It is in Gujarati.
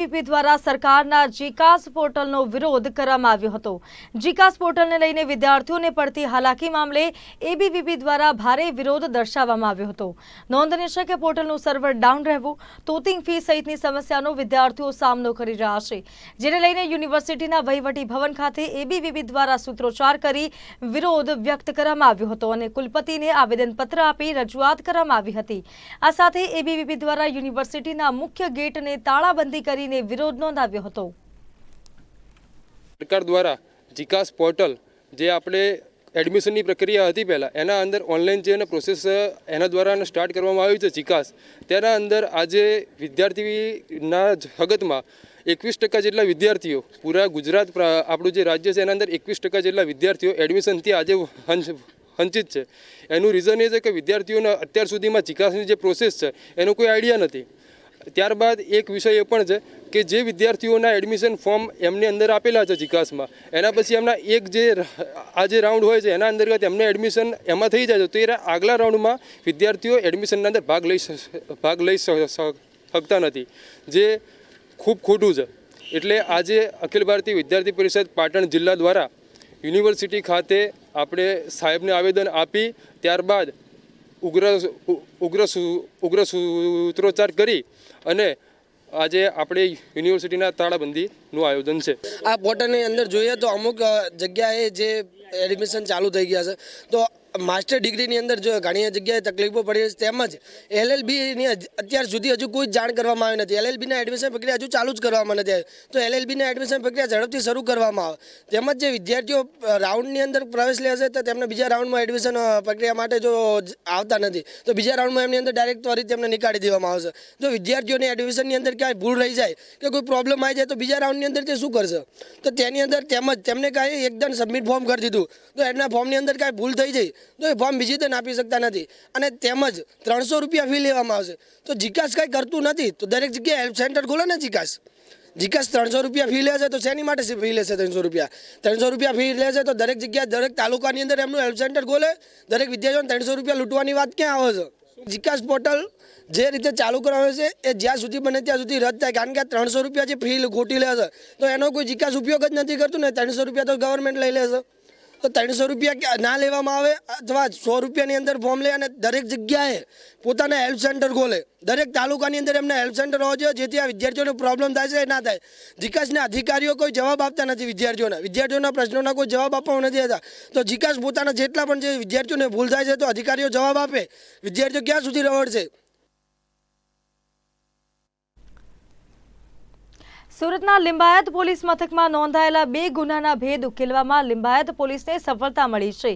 એબીવીપી દ્વારા સરકારના જીકાસ પોર્ટલનો વિરોધ કરવામાં આવ્યો હતો. જીકાસ પોર્ટલને લઈને વિદ્યાર્થીઓને પડતી હાલાકી મામલે એબીવીપી દ્વારા ભારે વિરોધ દર્શાવવામાં આવ્યો હતો. નોંધનીય છે કે પોર્ટલનું સર્વર ડાઉન રહેવું, તોતિંગ ફી સહિતની સમસ્યાનો વિદ્યાર્થીઓ સામનો કરી રહ્યા છે, જેને લઈને યુનિવર્સિટીના વહીવટી ભવન ખાતે એબીવીપી દ્વારા સૂત્રોચ્ચાર કરી વિરોધ વ્યક્ત કરવામાં આવ્યો હતો અને કુલપતિને આવેદનપત્ર આપી રજૂઆત કરવામાં આવી હતી. આ સાથે એબીવીપી દ્વારા યુનિવર્સિટીના મુખ્ય ગેટને તાળાબંધી કરીને વિરોધ નોંધાવ્યો હતો. સરકાર દ્વારા જીકાસ પોર્ટલ જે આપણે એડમિશનની પ્રક્રિયા હતી પહેલાં, એના અંદર ઓનલાઈન જે પ્રોસેસ, એના દ્વારા સ્ટાર્ટ કરવામાં આવી છે જીકાસ તેના અંદર આજે વિદ્યાર્થીના જગતમાં એકવીસ ટકા જેટલા વિદ્યાર્થીઓ, પૂરા ગુજરાત આપણું જે રાજ્ય છે એના અંદર એકવીસ ટકા જેટલા વિદ્યાર્થીઓ એડમિશનથી આજે વંચ- વંચિત છે. એનું રીઝન એ છે કે વિદ્યાર્થીઓને અત્યાર સુધીમાં જીકાસની જે પ્રોસેસ છે, એનો કોઈ આઈડિયા નથી. ત્યારબાદ એક વિષય એ પણ છે કે જે વિદ્યાર્થીઓના એડમિશન ફોર્મ એમની અંદર આપેલા છે જીકાસમાં એના પછી એમના એક જે આ જે રાઉન્ડ હોય છે, એના અંતર્ગત એમને એડમિશન એમાં થઈ જાય છે, તો એ આગલા રાઉન્ડમાં વિદ્યાર્થીઓ એડમિશનના અંદર ભાગ લઈ ભાગ લઈ શકતા નથી, જે ખૂબ ખોટું છે. એટલે આજે અખિલ ભારતીય વિદ્યાર્થી પરિષદ પાટણ જિલ્લા દ્વારા યુનિવર્સિટી ખાતે આપણે સાહેબને આવેદન આપી, ત્યારબાદ ઉગ્ર ઉગ્ર ઉગ્ર સૂત્રોચ્ચાર કરી અને આજે આપણે યુનિવર્સિટીના તાળાબંધીનું આયોજન છે. આ પોર્ટલની અંદર જોઈએ તો અમુક જગ્યાએ જે એડમિશન ચાલુ થઈ ગયા છે, તો માસ્ટર ડિગ્રીની અંદર જો ઘણી જગ્યાએ તકલીફો પડી છે, તેમજ એલએલબીની અત્યાર સુધી હજુ કોઈ જાણ કરવામાં આવી નથી. એલએલબીના એડમિશન પ્રક્રિયા હજુ ચાલુ જ કરવામાં નથી આવી. તો એલએલબીના એડમિશન પ્રક્રિયા ઝડપથી શરૂ કરવામાં આવે. તેમજ જે વિદ્યાર્થીઓ રાઉન્ડની અંદર પ્રવેશ લે છે તો તેમને બીજા રાઉન્ડમાં એડમિશન પ્રક્રિયા માટે જો આવતા નથી, તો બીજા રાઉન્ડમાં એમની અંદર ડાયરેક્ટ ત્વરિત તેમને નીકાળી દેવામાં આવશે. જો વિદ્યાર્થીઓને એડમિશનની અંદર ક્યાંય ભૂલ રહી જાય કે કોઈ પ્રોબ્લેમ આવી જાય, તો બીજા રાઉન્ડની અંદર તે શું કરશે? તો તેની અંદર તેમજ તેમને કાંઈ એકદમ સબમિટ ફોર્મ કરી દીધું, તો એના ફોર્મની અંદર કાંઈ ભૂલ થઈ જાય તો એ ફોર્મ બીજી રીતે આપી શકતા નથી. અને તેમજ ત્રણસો રૂપિયા ફી લેવામાં આવશે. તો જીકાસ કાંઈ કરતું નથી. તો દરેક જગ્યાએ હેલ્પ સેન્ટર ખોલે ને જીકાસ? જીકાસ ત્રણસો રૂપિયા ફી લેશે તો શેની માટે ફી લેશે ત્રણસો રૂપિયા? ત્રણસો રૂપિયા ફી લેશે તો દરેક જગ્યાએ દરેક તાલુકાની અંદર એમનું હેલ્પ સેન્ટર ખોલે. દરેક વિદ્યાર્થીઓને ત્રણસો રૂપિયા લૂંટવાની વાત ક્યાં આવે છે? જીકાસ પોર્ટલ જે રીતે ચાલુ કરવામાં છે, એ જ્યાં સુધી બને ત્યાં સુધી રદ થાય. કારણ કે આ ત્રણસો રૂપિયા જે ફી ખોટી લે છે, તો એનો કોઈ જીકાસ ઉપયોગ જ નથી કરતું ને ત્રણસો રૂપિયા તો ગવર્મેન્ટ લઈ લે છે. તો ત્રણસો રૂપિયા ના લેવામાં આવે? અથવા સો રૂપિયાની અંદર ફોર્મ લે અને દરેક જગ્યાએ પોતાના હેલ્પ સેન્ટર ખોલે. દરેક તાલુકાની અંદર એમને હેલ્પ સેન્ટર હોવા જોઈએ, જેથી આ વિદ્યાર્થીઓને પ્રોબ્લેમ થાય છે એ ના થાય. જીકાસના અધિકારીઓ કોઈ જવાબ આપતા નથી વિદ્યાર્થીઓના. વિદ્યાર્થીઓના પ્રશ્નોના કોઈ જવાબ આપવા નથી હતા તો જીકાસ પોતાના જેટલા પણ જે વિદ્યાર્થીઓને ભૂલ થાય છે, તો અધિકારીઓ જવાબ આપે. વિદ્યાર્થીઓ ક્યાં સુધી રવડશે? સુરતના લિંબાયત પોલીસ મથકમાં નોંધાયેલા બે ગુનાના ભેદ ઉકેલવામાં લિંબાયત પોલીસને સફળતા મળી છે.